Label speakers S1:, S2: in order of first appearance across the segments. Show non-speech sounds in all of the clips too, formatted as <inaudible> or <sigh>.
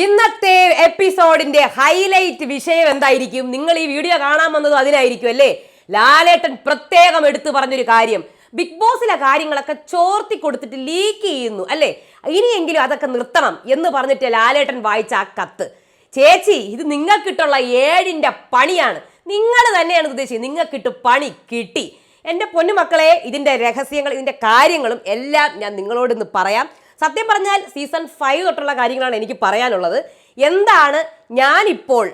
S1: ഇന്നത്തെ എപ്പിസോഡിന്റെ ഹൈലൈറ്റ് വിഷയം എന്തായിരിക്കും? നിങ്ങൾ ഈ വീഡിയോ കാണാൻ വന്നതും അതിനായിരിക്കും അല്ലേ? ലാലേട്ടൻ പ്രത്യേകം എടുത്തു പറഞ്ഞൊരു കാര്യം. ബിഗ് ബോസിലെ കാര്യങ്ങളൊക്കെ ചോർത്തി കൊടുത്തിട്ട് ലീക്ക് ചെയ്യുന്നു അല്ലേ? ഇനിയെങ്കിലും അതൊക്കെ നിർത്തണം എന്ന് പറഞ്ഞിട്ട് ലാലേട്ടൻ വായിച്ച ആ കത്ത്. ചേച്ചി ഇത് നിങ്ങൾക്കിട്ടുള്ള ഏഴിന്റെ പണിയാണ്. നിങ്ങൾ തന്നെയാണ് ഉദ്ദേശിച്ചത് നിങ്ങൾക്കിട്ട് പണി കിട്ടി. എന്റെ പൊന്നുമക്കളെ ഇതിന്റെ രഹസ്യങ്ങൾ ഇതിന്റെ കാര്യങ്ങളും എല്ലാം ഞാൻ നിങ്ങളോട് ഇന്ന് പറയാം. സത്യം പറഞ്ഞാൽ സീസൺ ഫൈവ് തൊട്ടുള്ള കാര്യങ്ങളാണ് എനിക്ക് പറയാനുള്ളത്. എന്താണ് ഞാനിപ്പോൾ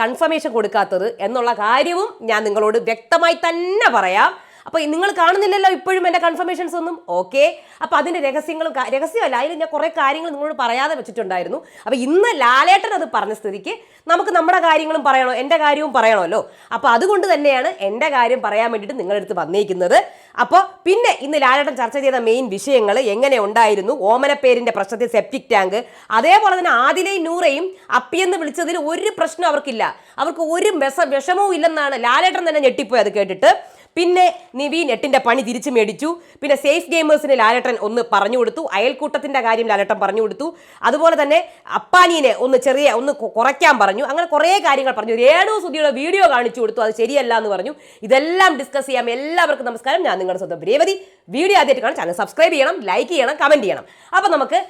S1: കൺഫർമേഷൻ കൊടുക്കാത്തത് എന്നുള്ള കാര്യവും ഞാൻ നിങ്ങളോട് വ്യക്തമായി തന്നെ പറയാം. അപ്പോൾ നിങ്ങൾ കാണുന്നില്ലല്ലോ ഇപ്പോഴും എന്റെ കൺഫർമേഷൻസ് ഒന്നും? ഓക്കെ അപ്പോൾ അതിന്റെ രഹസ്യങ്ങളും രഹസ്യമല്ല. അതിൽ ഞാൻ കുറേ കാര്യങ്ങൾ നിങ്ങളോട് പറയാതെ വെച്ചിട്ടുണ്ടായിരുന്നു. അപ്പോൾ ഇന്ന് ലാലേട്ടൻ അത് പറഞ്ഞ സ്ഥിതിക്ക് നമുക്ക് നമ്മുടെ കാര്യങ്ങളും പറയണോ? എന്റെ കാര്യവും പറയണമല്ലോ. അപ്പോൾ അതുകൊണ്ട് തന്നെയാണ് എന്റെ കാര്യം പറയാൻ വേണ്ടിയിട്ട് നിങ്ങളുടെ അടുത്ത് വന്നിരിക്കുന്നത് അപ്പോൾ പിന്നെ ഇന്ന് ലാലേട്ടൻ ചർച്ച ചെയ്ത മെയിൻ വിഷയങ്ങൾ എങ്ങനെ ഉണ്ടായിരുന്നു? ഓമനപ്പേരിന്റെ പ്രശ്നത്തിൽ സെപ്റ്റിക് ടാങ്ക് അതേപോലെ തന്നെ ആദിലയും നൂറയും അപ്പിയെന്ന് വിളിച്ചതിൽ ഒരു പ്രശ്നം അവർക്കില്ല. അവർക്ക് ഒരു വിഷ വിഷമവും ഇല്ലെന്നാണ് ലാലേട്ടൻ തന്നെ ഞെട്ടിപ്പോയി അത് കേട്ടിട്ട്. പിന്നെ നിവീൻ എട്ടിന്റെ പണി തിരിച്ചു മേടിച്ചു. പിന്നെ സേഫ് ഗെയിമേഴ്സിന് ലാലേട്ടൻ ഒന്ന് പറഞ്ഞു കൊടുത്തു. അയൽക്കൂട്ടത്തിന്റെ കാര്യം ലാലേട്ടൻ പറഞ്ഞു കൊടുത്തു. അതുപോലെ തന്നെ അപ്പാനീനെ ഒന്ന് ചെറിയ ഒന്ന് കുറയ്ക്കാൻ പറഞ്ഞു. അങ്ങനെ കുറേ കാര്യങ്ങൾ പറഞ്ഞു. രേണു സുധിയുടെ വീഡിയോ കാണിച്ചു കൊടുത്തു. അത് ശരിയല്ല എന്ന് പറഞ്ഞു. ഇതെല്ലാം ഡിസ്കസ് ചെയ്യാം. എല്ലാവർക്കും നമസ്കാരം. ഞാൻ നിങ്ങളുടെ സ്വന്തം രേവതി. വീഡിയോ ആദ്യമായിട്ട് കാണാൻ ചാനൽ സബ്സ്ക്രൈബ് ചെയ്യണം ലൈക്ക് ചെയ്യണം കമന്റ് ചെയ്യണം. അപ്പോൾ നമുക്ക്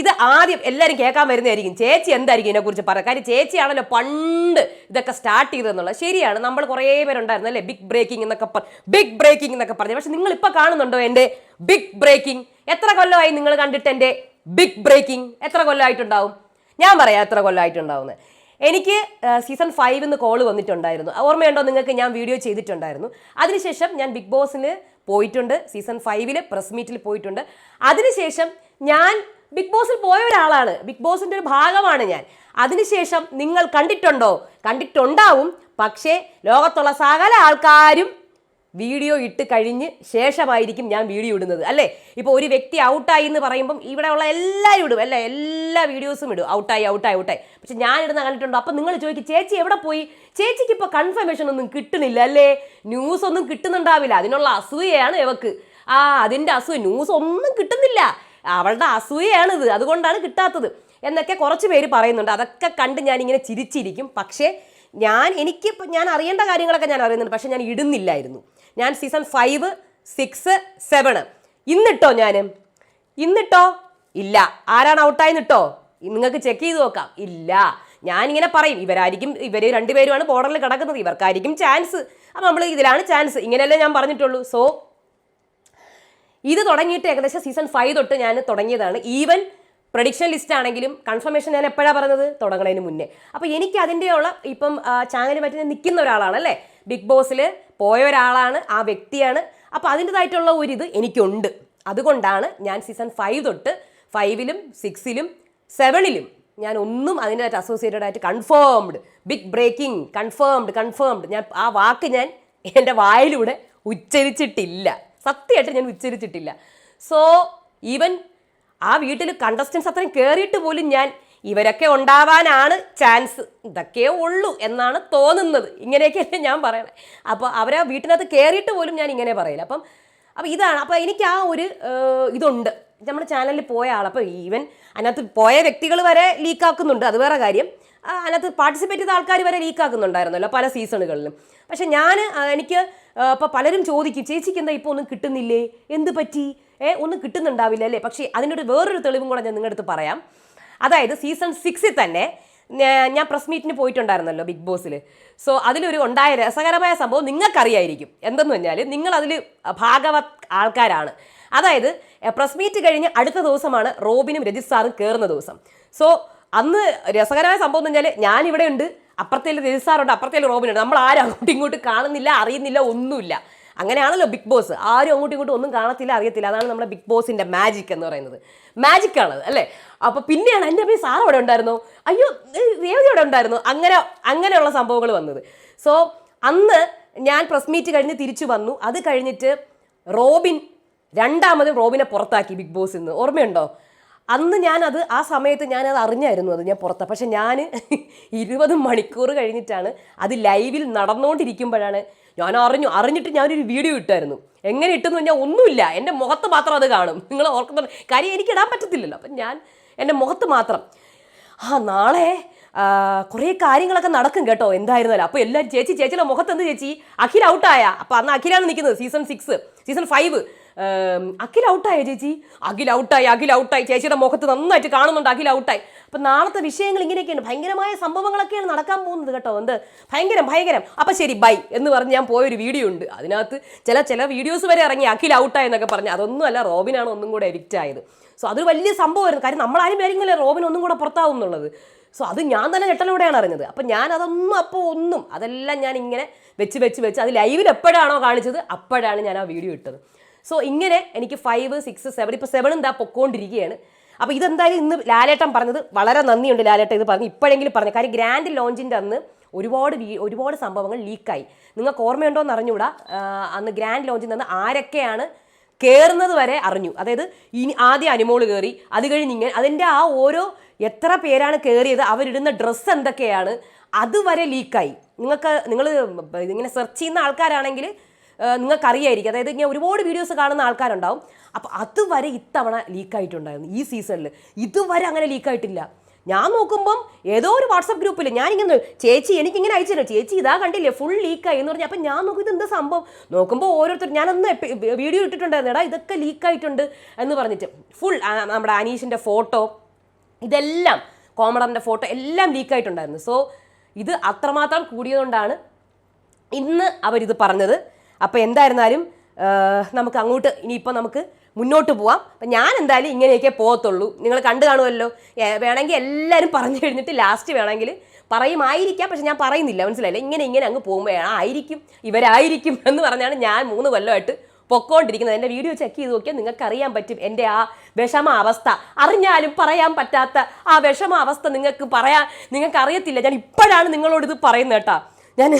S1: ഇത് ആദ്യം എല്ലാവരും കേൾക്കാൻ വരുന്നതായിരിക്കും. ചേച്ചി എന്തായിരിക്കും ഇതിനെക്കുറിച്ച് പറയാം കാര്യം ചേച്ചിയാണല്ലോ പണ്ട് ഇതൊക്കെ സ്റ്റാർട്ട് ചെയ്തതെന്നുള്ളത്. ശരിയാണ് നമ്മൾ കുറേ പേരുണ്ടായിരുന്നു അല്ലേ? ബിഗ് ബ്രേക്കിംഗ് എന്നൊക്കെ ബിഗ് ബ്രേക്കിംഗ് എന്നൊക്കെ പറഞ്ഞു. പക്ഷെ നിങ്ങൾ ഇപ്പോൾ കാണുന്നുണ്ടോ എന്റെ ബിഗ് ബ്രേക്കിംഗ് എത്ര കൊല്ലമായി നിങ്ങൾ കണ്ടിട്ട് എന്റെ ബിഗ് ബ്രേക്കിംഗ് എത്ര കൊല്ലമായിട്ടുണ്ടാവും? ഞാൻ പറയാം എത്ര കൊല്ലമായിട്ടുണ്ടാവുന്നത് എനിക്ക് സീസൺ ഫൈവിന്ന് കോൾ വന്നിട്ടുണ്ടായിരുന്നു. ഓർമ്മയുണ്ടോ? നിങ്ങൾക്ക് ഞാൻ വീഡിയോ ചെയ്തിട്ടുണ്ടായിരുന്നു. അതിനുശേഷം ഞാൻ ബിഗ് ബോസിന് പോയിട്ടുണ്ട്. സീസൺ ഫൈവിൽ പ്രസ് മീറ്റിൽ പോയിട്ടുണ്ട്. അതിനുശേഷം ഞാൻ ബിഗ് ബോസിൽ പോയ ഒരാളാണ്. ബിഗ് ബോസിന്റെ ഒരു ഭാഗമാണ് ഞാൻ. അതിനുശേഷം നിങ്ങൾ കണ്ടിട്ടുണ്ടോ? കണ്ടിട്ടുണ്ടാവും. പക്ഷേ ലോകത്തുള്ള സകല ആൾക്കാരും വീഡിയോ ഇട്ട് കഴിഞ്ഞ് ശേഷമായിരിക്കും ഞാൻ വീഡിയോ ഇടുന്നത്. അല്ലേ? ഇപ്പോൾ ഒരു വ്യക്തി ഔട്ടായി എന്ന് പറയുമ്പം ഇവിടെയുള്ള എല്ലാവരും ഇടും. അല്ലേ? എല്ലാ വീഡിയോസും ഇടും. ഔട്ടായി ഔട്ടായി ഔട്ടായി. പക്ഷെ ഞാൻ ഇടുന്ന കണ്ടിട്ടുണ്ടോ? അപ്പം നിങ്ങൾ ചോദിക്കും ചേച്ചി എവിടെ പോയി? ചേച്ചിക്ക് ഇപ്പോൾ കൺഫർമേഷൻ ഒന്നും കിട്ടുന്നില്ല അല്ലേ? ന്യൂസ് ഒന്നും കിട്ടുന്നുണ്ടാവില്ല. അതിനുള്ള അസൂയയാണ് ഇവക്ക്. ആ അതിന്റെ അസൂയ ന്യൂസ് ഒന്നും കിട്ടുന്നില്ല. അവളുടെ അസൂയയാണിത്. അതുകൊണ്ടാണ് കിട്ടാത്തത്. എന്നൊക്കെ കുറച്ച് പേര് പറയുന്നുണ്ട്. അതൊക്കെ കണ്ട് ഞാനിങ്ങനെ ചിരിച്ചിരിക്കും. പക്ഷേ ഞാൻ എനിക്ക് ഞാൻ അറിയേണ്ട കാര്യങ്ങളൊക്കെ ഞാൻ അറിയുന്നുണ്ട്. പക്ഷേ ഞാൻ ഇടുന്നില്ലായിരുന്നു. ഞാൻ സീസൺ ഫൈവ് സിക്സ് സെവണ്. ഇന്നിട്ടോ ഞാൻ ഇന്നിട്ടോ? ഇല്ല. ആരാണ് ഔട്ടായിന്നിട്ടോ? നിങ്ങൾക്ക് ചെക്ക് ചെയ്ത് നോക്കാം. ഇല്ല. ഞാനിങ്ങനെ പറയും. ഇവരായിരിക്കും ഇവർ രണ്ടുപേരുമാണ് ബോർഡറിൽ കിടക്കുന്നത്. ഇവർക്കായിരിക്കും ചാൻസ് അപ്പം നമ്മൾ ഇതിലാണ് ചാൻസ് ഇങ്ങനെയല്ലേ ഞാൻ പറഞ്ഞിട്ടുള്ളൂ. സോ ഇത് തുടങ്ങിയിട്ട് ഏകദേശം സീസൺ ഫൈവ് തൊട്ട് ഞാൻ തുടങ്ങിയതാണ്. ഈവൻ പ്രഡിക്ഷൻ ലിസ്റ്റ് ആണെങ്കിലും കൺഫർമേഷൻ ഞാൻ എപ്പോഴാണ് പറഞ്ഞത്? തുടങ്ങുന്നതിന് മുന്നേ. അപ്പോൾ എനിക്ക് അതിന്റെയുള്ള ഇപ്പം ചാനൽ പറ്റി നിൽക്കുന്ന ഒരാളാണ് അല്ലേ? ബിഗ് ബോസിൽ പോയ ഒരാളാണ് ആ വ്യക്തിയാണ്. അപ്പോൾ അതിന്റെതായിട്ടുള്ള ഒരിത് എനിക്കുണ്ട്. അതുകൊണ്ടാണ് ഞാൻ സീസൺ ഫൈവ് തൊട്ട് ഫൈവിലും സിക്സിലും സെവനിലും ഞാൻ ഒന്നും അതിന്റെതായിട്ട് അസോസിയേറ്റഡ് ആയിട്ട് confirmed big breaking confirmed confirmed ഞാൻ ആ വാക്ക് ഞാൻ എന്റെ വായിലൂടെ ഉച്ചരിച്ചിട്ടില്ല. സത്യമായിട്ട് ഞാൻ ഉച്ചരിച്ചിട്ടില്ല. സോ ഈവൻ ആ വീട്ടിൽ കണ്ടസ്റ്റൻസ് അത്രയും കയറിയിട്ട് പോലും ഞാൻ ഇവരൊക്കെ ഉണ്ടാവാനാണ് ചാൻസ് ഇതൊക്കെയേ ഉള്ളൂ എന്നാണ് തോന്നുന്നത്. ഇങ്ങനെയൊക്കെയല്ലേ ഞാൻ പറയണേ. അപ്പോൾ അവരാ വീട്ടിനകത്ത് കയറിയിട്ട് പോലും ഞാൻ ഇങ്ങനെ പറയില്ല. അപ്പം അപ്പോൾ ഇതാണ്. അപ്പോൾ എനിക്ക് ആ ഒരു ഇതുണ്ട്. നമ്മുടെ ചാനലിൽ പോയ ആൾ അപ്പോൾ ഈവൻ അതിനകത്ത് പോയ വ്യക്തികൾ വരെ ലീക്കാക്കുന്നുണ്ട് അത് വേറെ കാര്യം. അതിനകത്ത് പാർട്ടിസിപ്പേറ്റ് ചെയ്ത ആൾക്കാർ വരെ ലീക്കാക്കുന്നുണ്ടായിരുന്നല്ലോ പല സീസണുകളിലും. പക്ഷെ ഞാൻ എനിക്ക് ഇപ്പോൾ പലരും ചോദിക്കും ചേച്ചിക്ക് എന്താ ഇപ്പോൾ ഒന്നും കിട്ടുന്നില്ലേ? എന്ത് പറ്റി? ഏ ഒന്നും കിട്ടുന്നുണ്ടാവില്ല അല്ലേ? പക്ഷേ അതിനൊരു വേറൊരു തെളിവും കൂടെ ഞാൻ നിങ്ങളുടെ അടുത്ത് പറയാം. അതായത് സീസൺ സിക്സിൽ തന്നെ ഞാൻ പ്രസ് മീറ്റിന് പോയിട്ടുണ്ടായിരുന്നല്ലോ ബിഗ് ബോസിൽ സോ അതിലൊരു ഉണ്ടായ രസകരമായ സംഭവം നിങ്ങൾക്കറിയായിരിക്കും. എന്തെന്ന് പറഞ്ഞാൽ നിങ്ങൾ അതിൽ ഭാഗവത് ആൾക്കാരാണ്. അതായത് പ്രസ് മീറ്റ് കഴിഞ്ഞ് അടുത്ത ദിവസമാണ് റോബിനും രജിത് സാറും കയറുന്ന ദിവസം. സോ അന്ന് രസകരമായ സംഭവം എന്ന് വെച്ചാൽ ഞാൻ ഇവിടെ ഉണ്ട് അപ്പുറത്തേൽ രജിത് സാറുണ്ട് അപ്പുറത്തേൽ റോബിനുണ്ട്. നമ്മൾ ആരും അങ്ങോട്ടും ഇങ്ങോട്ടും കാണുന്നില്ല അറിയുന്നില്ല ഒന്നുമില്ല. അങ്ങനെയാണല്ലോ ബിഗ് ബോസ്. ആരും അങ്ങോട്ടും ഇങ്ങോട്ടും ഒന്നും കാണത്തില്ല അറിയത്തില്ല. അതാണ് നമ്മുടെ ബിഗ് ബോസിന്റെ മാജിക് എന്ന് പറയുന്നത്. മാജിക് ആണത് അല്ലേ? അപ്പൊ പിന്നെയാണ് എന്റെ അപ്പം സാർ അവിടെ ഉണ്ടായിരുന്നു? അയ്യോ രേവതി അവിടെ ഉണ്ടായിരുന്നു? അങ്ങനെ അങ്ങനെയുള്ള സംഭവങ്ങൾ വന്നത്. സോ അന്ന് ഞാൻ പ്രസ് മീറ്റ് കഴിഞ്ഞ് തിരിച്ചു വന്നു. അത് കഴിഞ്ഞിട്ട് റോബിൻ രണ്ടാമതും റോബിനെ പുറത്താക്കി ബിഗ് ബോസിൽ നിന്ന് ഓർമ്മയുണ്ടോ? അന്ന് ഞാനത് ആ സമയത്ത് ഞാനത് അറിഞ്ഞായിരുന്നു അത് ഞാൻ പുറത്ത്. പക്ഷെ ഞാൻ <laughs> ഇരുപത് മണിക്കൂർ കഴിഞ്ഞിട്ടാണ് അത് ലൈവിൽ നടന്നുകൊണ്ടിരിക്കുമ്പോഴാണ് ഞാൻ അറിഞ്ഞു. അറിഞ്ഞിട്ട് ഞാനൊരു വീഡിയോ ഇട്ടായിരുന്നു. എങ്ങനെ ഇട്ടെന്ന് പറഞ്ഞാൽ ഒന്നുമില്ല. എന്റെ മുഖത്ത് മാത്രം അത് കാണും. നിങ്ങൾ ഓർക്കുന്നുണ്ട്. കാര്യം എനിക്ക് ഇടാൻ പറ്റത്തില്ലല്ലോ. അപ്പം ഞാൻ എന്റെ മുഖത്ത് മാത്രം. ആ നാളെ കുറേ കാര്യങ്ങളൊക്കെ നടക്കും കേട്ടോ എന്തായിരുന്നല്ലോ അപ്പോൾ എല്ലാവരും ചേച്ചി ചേച്ചിയുടെ മുഖത്ത് എന്ത് ചേച്ചി? അഖിൽ ഔട്ടായ അപ്പോൾ അന്ന് അഖിലാണ് നിൽക്കുന്നത് season six season five Akhil ഔട്ടായ ചേച്ചി? അഖിൽ ഔട്ടായി അഖിൽ ഔട്ടായി ചേച്ചിയുടെ മുഖത്ത് നന്നായിട്ട് കാണുന്നുണ്ട് അഖിൽ ഔട്ടായി അപ്പം നാളത്തെ വിഷയങ്ങൾ ഇങ്ങനെയൊക്കെയാണ്. ഭയങ്കരമായ സംഭവങ്ങളൊക്കെയാണ് നടക്കാൻ പോകുന്നത് കേട്ടോ. എന്ത്? ഭയങ്കരം ഭയങ്കരം. അപ്പം ശരി ബൈ എന്ന് പറഞ്ഞ് ഞാൻ പോയൊരു വീഡിയോ ഉണ്ട്. അതിനകത്ത് ചില ചില വീഡിയോസ് വരെ ഇറങ്ങി അഖിൽ ഔട്ടായി എന്നൊക്കെ പറഞ്ഞ്. അതൊന്നുമല്ല റോബിനാണ് ഒന്നും കൂടെ എഡിക്റ്റ് ആയത്. സോ അതൊരു വലിയ സംഭവമായിരുന്നു. കാര്യം നമ്മളാരും പേരെങ്കിലും റോബിൻ ഒന്നും കൂടെ പുറത്താവും എന്നുള്ളത്. സോ അത് ഞാൻ തന്നെ ഞെട്ടലോടെയാണ് അറിഞ്ഞത്. അപ്പം ഞാൻ അതൊന്നും അപ്പോൾ ഒന്നും അതെല്ലാം ഞാൻ ഇങ്ങനെ വെച്ച് വെച്ച് വെച്ച് അത് ലൈവിൽ എപ്പോഴാണോ കാണിച്ചത് അപ്പോഴാണ് ഞാൻ ആ വീഡിയോ ഇട്ടത്. സോ ഇങ്ങനെ എനിക്ക് ഫൈവ് സിക്സ് സെവൻ ഇപ്പോൾ സെവൻ എന്താ പൊക്കോണ്ടിരിക്കുകയാണ്. അപ്പോൾ ഇതെന്തായാലും ഇന്ന് ലാലേട്ടൻ പറഞ്ഞത് വളരെ നന്ദിയുണ്ട് ലാലേട്ടൻ ഇത് പറഞ്ഞു. ഇപ്പോഴെങ്കിലും പറഞ്ഞു കാര്യം ഗ്രാൻഡ് ലോഞ്ചിന്റെ അന്ന് ഒരുപാട് ഒരുപാട് സംഭവങ്ങൾ ലീക്കായി നിങ്ങൾക്ക് ഓർമ്മയുണ്ടോ എന്ന് അറിഞ്ഞുകൂടാ. അന്ന് ഗ്രാൻഡ് ലോഞ്ചിൽ നിന്ന് ആരൊക്കെയാണ് കയറുന്നത് വരെ അറിഞ്ഞു. അതായത് ഇനി ആദ്യം അനുമോൾ കയറി അത് കഴിഞ്ഞ് ഇങ്ങനെ അതിന്റെ ആ ഓരോ എത്ര പേരാണ് കയറിയത് അവരിടുന്ന ഡ്രസ്സ് എന്തൊക്കെയാണ് അതുവരെ ലീക്കായി നിങ്ങൾക്ക് നിങ്ങൾ ഇങ്ങനെ സെർച്ച് ചെയ്യുന്ന ആൾക്കാരാണെങ്കിൽ നിങ്ങൾക്ക് അറിയായിരിക്കും അതായത് ഇങ്ങനെ ഒരുപാട് വീഡിയോസ് കാണുന്ന ആൾക്കാരുണ്ടാവും. അപ്പോൾ അതുവരെ ഇത്തവണ ലീക്കായിട്ടുണ്ടായിരുന്നു ഈ സീസണിൽ ഇതുവരെ അങ്ങനെ ലീക്കായിട്ടില്ല ഞാൻ നോക്കുമ്പം ഏതോ ഒരു വാട്സപ്പ് ഗ്രൂപ്പിൽ ഞാനിങ്ങനെ ചേച്ചി എനിക്കിങ്ങനെ അയച്ചിരുന്നു ചേച്ചി ഇതാ കണ്ടില്ലേ ഫുൾ ലീക്കായി എന്ന് പറഞ്ഞാൽ അപ്പം ഞാൻ നോക്കും ഇത് എന്താ സംഭവം? നോക്കുമ്പോൾ ഓരോരുത്തർ ഞാനന്ന് വീഡിയോ ഇട്ടിട്ടുണ്ടായിരുന്നു. എടാ ഇതൊക്കെ ലീക്കായിട്ടുണ്ട് എന്ന് പറഞ്ഞിട്ട് ഫുൾ നമ്മുടെ അനീഷിന്റെ ഫോട്ടോ ഇതെല്ലാം കോമഡറിന്റെ ഫോട്ടോ എല്ലാം ലീക്കായിട്ടുണ്ടായിരുന്നു സോ ഇത് അത്രമാത്രം കൂടിയതുകൊണ്ടാണ് ഇന്ന് അവരിത് പറഞ്ഞത്. അപ്പോൾ എന്തായിരുന്നാലും നമുക്ക് അങ്ങോട്ട് ഇനിയിപ്പോൾ നമുക്ക് മുന്നോട്ട് പോവാം. അപ്പം ഞാൻ എന്തായാലും ഇങ്ങനെയൊക്കെ പോകത്തുള്ളൂ. നിങ്ങൾ കണ്ടു കാണുമല്ലോ. വേണമെങ്കിൽ എല്ലാവരും പറഞ്ഞു കഴിഞ്ഞിട്ട് ലാസ്റ്റ് വേണമെങ്കിൽ പറയുമായിരിക്കാം. പക്ഷെ ഞാൻ പറയുന്നില്ല മനസ്സിലായില്ലേ? ഇങ്ങനെ ഇങ്ങനെ അങ്ങ് പോകുമ്പോൾ ആയിരിക്കും ഇവരായിരിക്കും <laughs> എന്ന് പറഞ്ഞാണ് ഞാൻ മൂന്ന് കൊല്ലമായിട്ട് പൊക്കോണ്ടിരിക്കുന്നത്. എന്റെ വീഡിയോ ചെക്ക് ചെയ്ത് നോക്കിയാൽ നിങ്ങൾക്ക് അറിയാൻ പറ്റും എന്റെ ആ വിഷമ അവസ്ഥ അറിഞ്ഞാലും പറയാൻ പറ്റാത്ത ആ വിഷമ അവസ്ഥ നിങ്ങൾക്ക് പറയാൻ നിങ്ങൾക്ക് അറിയത്തില്ല ഞാൻ ഇപ്പോഴാണ് നിങ്ങളോട് ഇത് പറയുന്നത് കേട്ടാ. ഞാൻ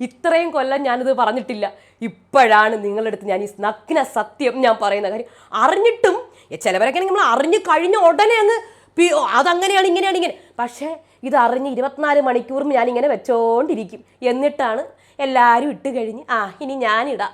S1: ഇത്രയും കൊല്ലം ഞാനിത് പറഞ്ഞിട്ടില്ല. ഇപ്പോഴാണ് നിങ്ങളുടെ അടുത്ത് ഞാൻ ഈ നഗ്ന സത്യം ഞാൻ പറയുന്ന കാര്യം. അറിഞ്ഞിട്ടും ചിലവരൊക്കെ നമ്മൾ അറിഞ്ഞു കഴിഞ്ഞ ഉടനെ അങ്ങ് പി- അതങ്ങനെയാണ് ഇങ്ങനെയാണ് ഇങ്ങനെ. പക്ഷേ ഇത് അറിഞ്ഞ് ഇരുപത്തിനാല് മണിക്കൂറും ഞാനിങ്ങനെ വെച്ചോണ്ടിരിക്കും. എന്നിട്ടാണ് എല്ലാവരും ഇട്ട് കഴിഞ്ഞ് ആ ഇനി ഞാനിടാം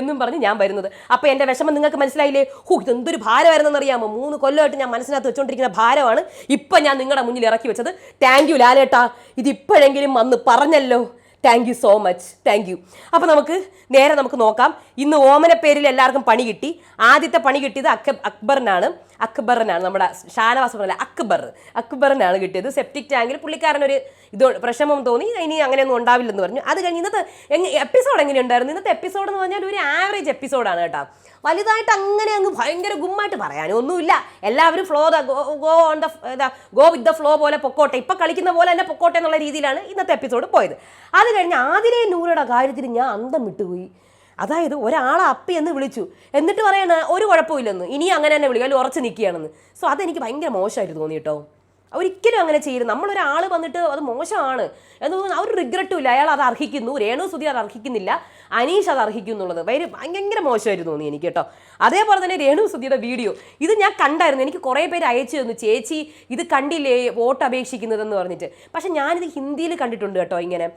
S1: എന്നും പറഞ്ഞ് ഞാൻ വരുന്നത്. അപ്പോൾ എന്റെ വിഷമം നിങ്ങൾക്ക് മനസ്സിലായില്ലേ? ഹൂ ഇതെന്തൊരു ഭാരമായിരുന്നെന്ന് അറിയാമോ മൂന്ന് കൊല്ലമായിട്ട് ഞാൻ മനസ്സിനകത്ത് വെച്ചുകൊണ്ടിരിക്കുന്ന ഭാരമാണ്. ഇപ്പം ഞാൻ നിങ്ങളുടെ മുന്നിൽ ഇറക്കി വെച്ചത്. Thank you ലാലേട്ടാ. ഇതിപ്പോഴെങ്കിലും വന്ന് പറഞ്ഞല്ലോ. Thank you so much thank you അപ്പോൾ നമുക്ക് നേരെ നമുക്ക് നോക്കാം. ഇന്ന് ഓമന പേരിൽ എല്ലാവർക്കും പണി കിട്ടി. ആദ്യത്തെ പണി കിട്ടിയത് അക്ബ അക്ബറിനാണ്. അക്ബറിനാണ് നമ്മുടെ ഷാനവാസ് പറഞ്ഞ അക്ബർ. അക്ബറിനാണ് കിട്ടിയത്. സെപ്റ്റിക് ടാങ്കിൽ പുള്ളിക്കാരനൊരു ഇത് വിഷമം തോന്നി. ഇനി അങ്ങനെയൊന്നും ഉണ്ടാവില്ലെന്ന് പറഞ്ഞു. അത് കഴിഞ്ഞ് ഇന്നത്തെ എപ്പിസോഡ് എങ്ങനെയുണ്ടായിരുന്നു? ഇന്നത്തെ എപ്പിസോഡ് എന്ന് പറഞ്ഞാൽ ഒരു ആവറേജ് എപ്പിസോഡാണ് കേട്ടോ. വലുതായിട്ട് അങ്ങനെ അങ്ങ് ഭയങ്കര ഗുമ്മായിട്ട് പറയാനും ഒന്നുമില്ല. എല്ലാവരും flow the go on the go with the flow പോലെ പൊക്കോട്ടെ. ഇപ്പം കളിക്കുന്ന പോലെ തന്നെ പൊക്കോട്ടെ എന്നുള്ള രീതിയിലാണ് ഇന്നത്തെ എപ്പിസോഡ് പോയത്. അത് കഴിഞ്ഞ് ആതിരേ നൂറുടെ കാര്യത്തിൽ ഞാൻ അന്തം വിട്ടുപോയി. അതായത് ഒരാളെ അപ്പി എന്ന് വിളിച്ചു. എന്നിട്ട് പറയണ ഒരു കുഴപ്പമില്ലെന്ന്. ഇനി അങ്ങനെ തന്നെ വിളിക്കുക അതിൽ ഉറച്ച് നിൽക്കുകയാണെന്ന് സോ അതെനിക്ക് ഭയങ്കര മോശമായിട്ട് തോന്നി കേട്ടോ. ഒരിക്കലും അങ്ങനെ ചെയ്യരുത്. നമ്മളൊരാൾ വന്നിട്ട് അത് മോശമാണ് എന്ന് തോന്നുന്നു. അവർ റിഗ്രറ്റും ഇല്ല. അയാൾ അത് അർഹിക്കുന്നു. രേണു സുധി അത് അർഹിക്കുന്നില്ല. അനീഷ് അത് അർഹിക്കും എന്നുള്ളത് ഭയങ്കര ഭയങ്കര മോശമായിട്ട് തോന്നി എനിക്ക് കേട്ടോ. അതേപോലെ തന്നെ രേണു സുധിയുടെ വീഡിയോ. ഇത് ഞാൻ കണ്ടായിരുന്നു. എനിക്ക് കുറേ പേര് അയച്ചു തന്നു. ചേച്ചി ഇത് കണ്ടില്ലേ വോട്ട് അപേക്ഷിക്കുന്നതെന്ന് പറഞ്ഞിട്ട്. പക്ഷെ ഞാനിത് ഹിന്ദിയിൽ കണ്ടിട്ടുണ്ട് കേട്ടോ ഇങ്ങനെ.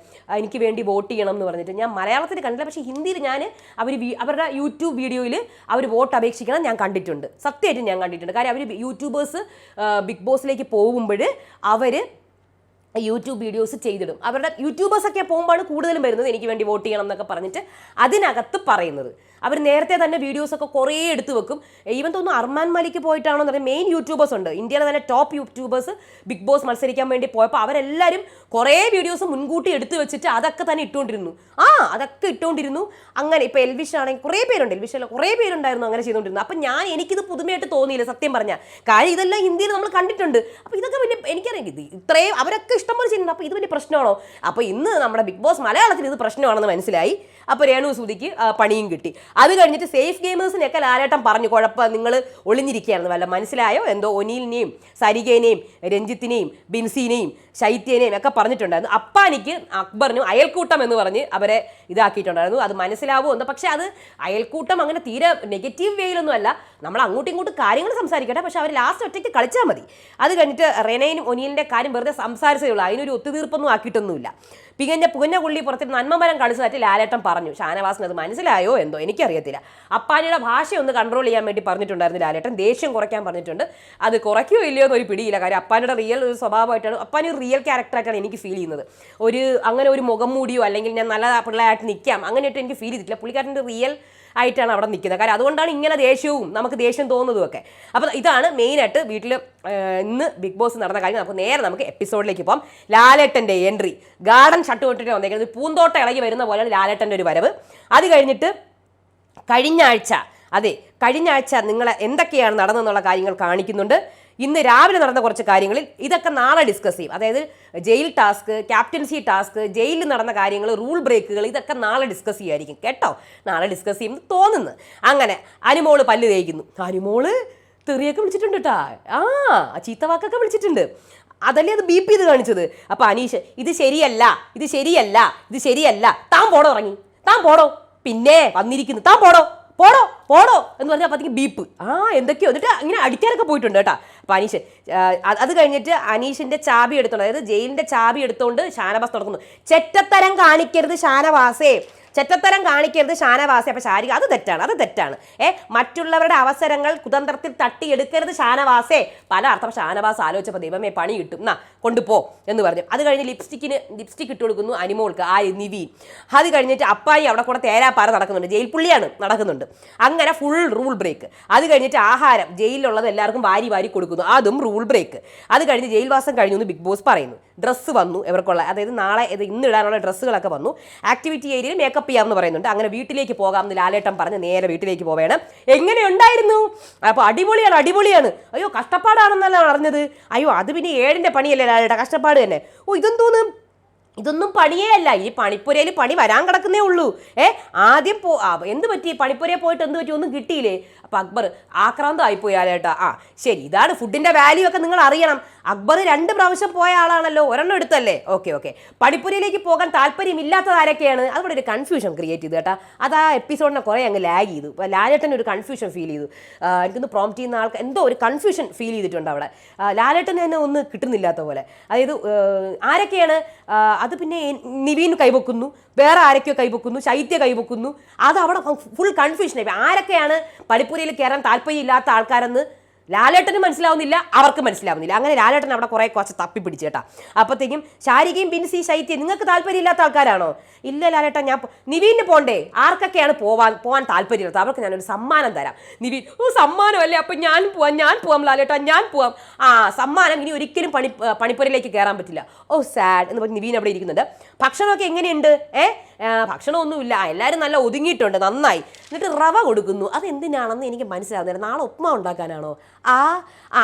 S1: എനിക്ക് വേണ്ടി വോട്ട് ചെയ്യണം എന്ന് പറഞ്ഞിട്ട്. ഞാൻ മലയാളത്തിൽ കണ്ടില്ല. പക്ഷേ ഹിന്ദിയിൽ ഞാൻ അവർ അവരുടെ യൂട്യൂബ് വീഡിയോയിൽ അവർ വോട്ട് അപേക്ഷിക്കണം ഞാൻ കണ്ടിട്ടുണ്ട്. സത്യമായിട്ടും ഞാൻ കണ്ടിട്ടുണ്ട്. കാര്യം അവർ യൂട്യൂബേഴ്സ് ബിഗ് ബോസിലേക്ക് പോകുമ്പോൾ അവർ യൂട്യൂബ് വീഡിയോസ് ചെയ്തിടും. അവരുടെ യൂട്യൂബേഴ്സൊക്കെ പോകുമ്പോഴാണ് കൂടുതലും വരുന്നത് എനിക്ക് വേണ്ടി വോട്ട് ചെയ്യണം എന്നൊക്കെ പറഞ്ഞിട്ട് അതിനകത്ത് പറയുന്നത്. അവർ നേരത്തെ തന്നെ വീഡിയോസൊക്കെ കുറേ എടുത്തു വെക്കും. ഈവൻ തോന്നുന്നു അർമാൻ മലിക്ക് പോയിട്ടാണോ എന്ന് പറഞ്ഞാൽ മെയിൻ യൂട്യൂബേഴ്സ് ഉണ്ട്. ഇന്ത്യയിലെ തന്നെ ടോപ്പ് യൂട്യൂബേഴ്സ് ബിഗ് ബോസ് മത്സരിക്കാൻ വേണ്ടി പോയപ്പോൾ അവരെല്ലാവരും കുറേ വീഡിയോസ് മുൻകൂട്ടി എടുത്തു വെച്ചിട്ട് അതൊക്കെ തന്നെ ഇട്ടുകൊണ്ടിരുന്നു ആ അതൊക്കെ ഇട്ടുകൊണ്ടിരുന്നു അങ്ങനെ ഇപ്പോൾ എൽവിഷ് ആണെങ്കിൽ കുറേ പേരുണ്ട്. എൽവിഷ് അല്ല കുറേ പേരുണ്ടായിരുന്നു അങ്ങനെ ചെയ്തുകൊണ്ടിരുന്നു അപ്പം ഞാൻ എനിക്കിത് പുതുമയായിട്ട് തോന്നിയില്ല സത്യം പറഞ്ഞാൽ കാര്യം ഇതെല്ലാം ഇന്ത്യയിൽ നമ്മൾ കണ്ടിട്ടുണ്ട്. അപ്പോൾ ഇതൊക്കെ പിന്നെ എനിക്കറിയാം ഇത് ഇത്രയും അവരൊക്കെ ഇഷ്ടംപോലെ ചെയ്യുന്നുണ്ട്. അപ്പോൾ ഇത് വലിയ പ്രശ്നമാണോ? അപ്പോൾ ഇന്ന് നമ്മുടെ ബിഗ് ബോസ് മലയാളത്തിൽ ഇത് പ്രശ്നമാണെന്ന് മനസ്സിലായി. അപ്പോൾ രേണു സൂദിക്ക് പണിയും കിട്ടി. അത് കഴിഞ്ഞിട്ട് സേഫ് ഗെയിമേഴ്സിനെയൊക്കെ ലാലേട്ടം പറഞ്ഞു കുഴപ്പം നിങ്ങൾ ഒളിഞ്ഞിരിക്കുകയായിരുന്നു. വല്ല മനസ്സിലായോ? എന്തോ ഒനീലിനെയും സരികേനെയും രഞ്ജിത്തിനെയും ബിൻസിനെയും ശൈത്യനെയും ഒക്കെ പറഞ്ഞിട്ടുണ്ടായിരുന്നു. അപ്പാനിക്ക് അക്ബറിനും അയൽക്കൂട്ടം എന്ന് പറഞ്ഞ് അവരെ ഇതാക്കിയിട്ടുണ്ടായിരുന്നു. അത് മനസ്സിലാവുമോ എന്ന്. പക്ഷേ അത് അയൽക്കൂട്ടം അങ്ങനെ തീരെ നെഗറ്റീവ് വേയിലൊന്നും അല്ല. നമ്മൾ അങ്ങോട്ടും ഇങ്ങോട്ടും കാര്യങ്ങൾ സംസാരിക്കട്ടെ. പക്ഷേ അവർ ലാസ്റ്റ് ഒറ്റയ്ക്ക് കളിച്ചാൽ മതി. അത് കഴിഞ്ഞിട്ട് റെനയിനും ഒനിയലിന്റെ കാര്യം വെറുതെ സംസാരിച്ചേ ഉള്ളൂ. അതിനൊരു ഒത്തുതീർപ്പൊന്നും ആക്കിയിട്ടൊന്നുമില്ല. പികഞ്ഞ പുകഞ്ഞ പുള്ളി പുറത്ത് നന്മമരം കളിച്ചതായിട്ട് ലാലേട്ടൻ പറഞ്ഞു ഷാനവാസിന് അത് മനസ്സിലായോ എന്തോ? എനിക്ക് എനിക്കറിയത്തില്ല. അപ്പാനിയുടെ ഭാഷയൊന്ന് കൺട്രോൾ ചെയ്യാൻ വേണ്ടി പറഞ്ഞിട്ടുണ്ടായിരുന്നു ലാലേട്ടൻ. ദേഷ്യം കുറയ്ക്കാൻ പറഞ്ഞിട്ടുണ്ട്. അത് കുറയ്ക്കുകയോ ഇല്ലയോ എന്നൊരു പിടിയില്ല. കാര്യം അപ്പാനിയുടെ റിയൽ ഒരു സ്വഭാവമായിട്ടാണ്. അപ്പാനി റിയൽ ക്യാരക്ടറായിട്ടാണ് എനിക്ക് ഫീൽ ചെയ്യുന്നത്. ഒരു അങ്ങനെ ഒരു മുഖം മൂടിയോ അല്ലെങ്കിൽ ഞാൻ നല്ല പിള്ളേരായിട്ട് നിൽക്കാം അങ്ങനെയായിട്ട് എനിക്ക് ഫീൽ ചെയ്തിട്ടില്ല. പുള്ളിക്കാരന്റെ റിയൽ ആയിട്ടാണ് അവിടെ നിൽക്കുന്നത്. കാര്യം അതുകൊണ്ടാണ് ഇങ്ങനെ ദേഷ്യവും നമുക്ക് ദേഷ്യം തോന്നുന്നതും ഒക്കെ അപ്പോൾ ഇതാണ് മെയിനായിട്ട് വീട്ടിൽ ഇന്ന് ബിഗ് ബോസ് നടന്ന കാര്യം. നമുക്ക് നേരെ നമുക്ക് എപ്പിസോഡിലേക്ക് പോകാം ലാലേട്ടന്റെ എൻട്രി ഗാർഡൻ ഷട്ട് തൊട്ടിട്ട് വന്നേക്കുന്നത്. പൂന്തോട്ടം ഇളകി വരുന്ന പോലെയാണ് ലാലേട്ടന്റെ ഒരു വരവ്. അത് കഴിഞ്ഞിട്ട് കഴിഞ്ഞ ആഴ്ച അതെ കഴിഞ്ഞ ആഴ്ച നിങ്ങൾ എന്തൊക്കെയാണ് നടന്നെന്നുള്ള കാര്യങ്ങൾ കാണിക്കുന്നുണ്ട്. ഇന്ന് രാവിലെ നടന്ന കുറച്ച് കാര്യങ്ങളിൽ ഇതൊക്കെ നാളെ ഡിസ്കസ് ചെയ്യും. അതായത് ജയിൽ ടാസ്ക് ക്യാപ്റ്റൻസി ടാസ്ക് ജയിലിൽ നടന്ന കാര്യങ്ങൾ റൂൾ ബ്രേക്കുകൾ ഇതൊക്കെ നാളെ ഡിസ്കസ് ചെയ്യുമായിരിക്കും. കേട്ടോ? നാളെ ഡിസ്കസ് ചെയ്യുമെന്ന് തോന്നുന്നു. അങ്ങനെ അനുമോൾ പല്ല് തേക്കുന്നു. അനുമോൾ തെറിയൊക്കെ വിളിച്ചിട്ടുണ്ട് കേട്ടാ ആ ചീത്തവാക്കൊക്കെ വിളിച്ചിട്ടുണ്ട്. അതല്ലേ അത് ബീപ്പ് ചെയ്ത് കാണിച്ചത്? അപ്പൊ അനീഷ് ഇത് ശരിയല്ല ഇത് ശരിയല്ല ഇത് ശരിയല്ല. താൻ പോടോ ഇറങ്ങി താൻ പോടോ. പിന്നെ വന്നിരിക്കുന്നു. താൻ പോടോ. പോടോ പോടോ എന്ന് പറഞ്ഞാൽ അപ്പത്തേക്ക് ബീപ്പ്. ആ എന്തൊക്കെയോ. എന്നിട്ട് ഇങ്ങനെ അടിക്കാനൊക്കെ പോയിട്ടുണ്ട് കേട്ടോ. അപ്പൊ അനീഷ് അത് കഴിഞ്ഞിട്ട് അനീഷിന്റെ ചാബി എടുത്തോണ്ട് അതായത് ജയിലിന്റെ ചാബി എടുത്തുകൊണ്ട് ഷാനവാസ് തുടങ്ങുന്നു ചെറ്റത്തരം കാണിക്കരുത് ഷാനവാസേ. ചെറ്റത്തരം കാണിക്കരുത് ഷാനവാസി. അപ്പൊ ശാരിക അത് തെറ്റാണ് അത് തെറ്റാണ്. ഏ മറ്റുള്ളവരുടെ അവസരങ്ങൾ കുതന്ത്രത്തിൽ തട്ടിയെടുക്കരുത് ഷാനവാസേ. പല അർത്ഥം ഷാനവാസ് ആലോചിച്ചപ്പോൾ ദൈവമേ പണി കിട്ടും. എന്നാ കൊണ്ടുപോ എന്ന് പറഞ്ഞു. അത് കഴിഞ്ഞ് ലിപ്സ്റ്റിക്കിന് ലിപ്സ്റ്റിക് ഇട്ട് കൊടുക്കുന്നു അനിമോൾക്ക് ആ നിവി. അത് കഴിഞ്ഞിട്ട് അപ്പായി അവിടെ കൂടെ തേരാപ്പാറ നടക്കുന്നുണ്ട്. ജയിൽ പുള്ളിയാണ് നടക്കുന്നുണ്ട്. അങ്ങനെ ഫുൾ റൂൾ ബ്രേക്ക് അത് കഴിഞ്ഞിട്ട് ആഹാരം. ജയിലിലുള്ളത് എല്ലാവർക്കും വാരി വാരി കൊടുക്കുന്നു. അതും റൂൾ ബ്രേക്ക് അത് കഴിഞ്ഞ് ജയിൽവാസം കഴിഞ്ഞു എന്ന് ബിഗ് ബോസ് പറയുന്നു. ഡ്രസ്സ് വന്നു ഇവർക്കുള്ള അതായത് നാളെ ഇത് ഇന്ന് ഇടാനുള്ള ഡ്രസ്സുകളൊക്കെ വന്നു. ആക്ടിവിറ്റി ഏരിയയിൽ മേക്കപ്പ് ചെയ്യാമെന്ന് പറയുന്നുണ്ട്. അങ്ങനെ വീട്ടിലേക്ക് പോകാം എന്ന് ലാലേട്ടൻ പറഞ്ഞ് നേരെ വീട്ടിലേക്ക് പോവേണം. എങ്ങനെ ഉണ്ടായിരുന്നു? അപ്പോൾ അടിപൊളിയാണ് അടിപൊളിയാണ്. അയ്യോ കഷ്ടപ്പാടാണെന്നല്ല അറിഞ്ഞത്. അയ്യോ അത് പിന്നെ ഏഴിന്റെ പണിയല്ലേ ലാലേട്ട കഷ്ടപ്പാട് തന്നെ. ഓ ഇതെന്തോന്ന്? ഇതൊന്നും പണിയേ അല്ല. ഈ പണിപ്പുരയിൽ പണി വരാൻ കിടക്കുന്നേ ഉള്ളൂ. ഏ ആദ്യം പോ എന്ത് പറ്റി? പണിപ്പുരയെ പോയിട്ട് എന്ത് പറ്റി? ഒന്നും കിട്ടിയില്ലേ? അപ്പം അക്ബർ ആക്രാന്തമായിപ്പോയി ആലേട്ടാ ആ ശരി ഇതാണ് ഫുഡിന്റെ വാല്യൂ ഒക്കെ നിങ്ങൾ അറിയണം. അക്ബർ രണ്ട് പ്രാവശ്യം പോയ ആളാണല്ലോ ഒരെണ്ണം എടുത്തല്ലേ? Okay okay. പണിപ്പുരയിലേക്ക് പോകാൻ താല്പര്യമില്ലാത്തത് ആരൊക്കെയാണ്? അതുകൊണ്ട് ഒരു കൺഫ്യൂഷൻ ക്രിയേറ്റ് ചെയ്തു കേട്ടാ. അത് ആ എപ്പിസോഡിനെ കുറേ അങ്ങ് ലാഗ് ചെയ്തു. ലാലേട്ടൻ ഒരു കൺഫ്യൂഷൻ ഫീൽ ചെയ്തു. എനിക്കൊന്ന് പ്രോംപ്റ്റ് ചെയ്യുന്ന ആൾക്ക് എന്തോ ഒരു കൺഫ്യൂഷൻ ഫീൽ ചെയ്തിട്ടുണ്ട് അവിടെ. ലാലേട്ടൻ തന്നെ ഒന്ന് കിട്ടുന്നില്ലാത്ത പോലെ. അതായത് ആരൊക്കെയാണ്? അത് പിന്നെ നിവീൻ കൈവക്കുന്നു വേറെ ആരൊക്കെയോ കൈവക്കുന്നു ശൈത്യ കൈവക്കുന്നു. അത് അവിടെ ഫുൾ കൺഫ്യൂഷൻ ആരൊക്കെയാണ് പണിപ്പുരയിൽ കയറാൻ താല്പര്യമില്ലാത്ത ആൾക്കാരെന്ന് ലാലേട്ടന് മനസ്സിലാവുന്നില്ല അവർക്ക് മനസ്സിലാവുന്നില്ല. അങ്ങനെ ലാലേട്ടൻ അവിടെ കുറെ കുറച്ച് തപ്പി പിടിച്ചു കേട്ടാ. അപ്പോഴത്തേക്കും ശാരികയും ബിൻസി ശൈത്യം നിങ്ങൾക്ക് താല്പര്യമില്ലാത്ത ആൾക്കാരാണോ? ഇല്ല ലാലേട്ടൻ ഞാൻ നിവീന് പോണ്ടേ? ആർക്കൊക്കെയാണ് പോവാൻ പോവാൻ താല്പര്യമില്ലാത്ത അവർക്ക് ഞാനൊരു സമ്മാനം തരാം. നിവീൻ ഓ സമ്മാനമല്ലേ? അപ്പം ഞാൻ പോവാം ഞാൻ പോവാം ലാലേട്ടാ ഞാൻ പോവാം. ആ സമ്മാനം ഇനി ഒരിക്കലും പണി പണിപ്പുരയിലേക്ക് കയറാൻ പറ്റില്ല. ഓ സാഡ് എന്ന് പറഞ്ഞ് നിവീൻ അവിടെ ഇരിക്കുന്നുണ്ട്. ഭക്ഷണമൊക്കെ എങ്ങനെയുണ്ട്? ഏ? ആ, ഭക്ഷണമൊന്നുമില്ല. എല്ലാവരും നല്ല ഒതുങ്ങിയിട്ടുണ്ട്. നന്നായി. എന്നിട്ട് റവ കൊടുക്കുന്നു. അത് എന്തിനാണെന്ന് എനിക്ക് മനസ്സിലാവുന്നില്ല. നാളെ ഉപ്മാ ഉണ്ടാക്കാനാണോ? ആ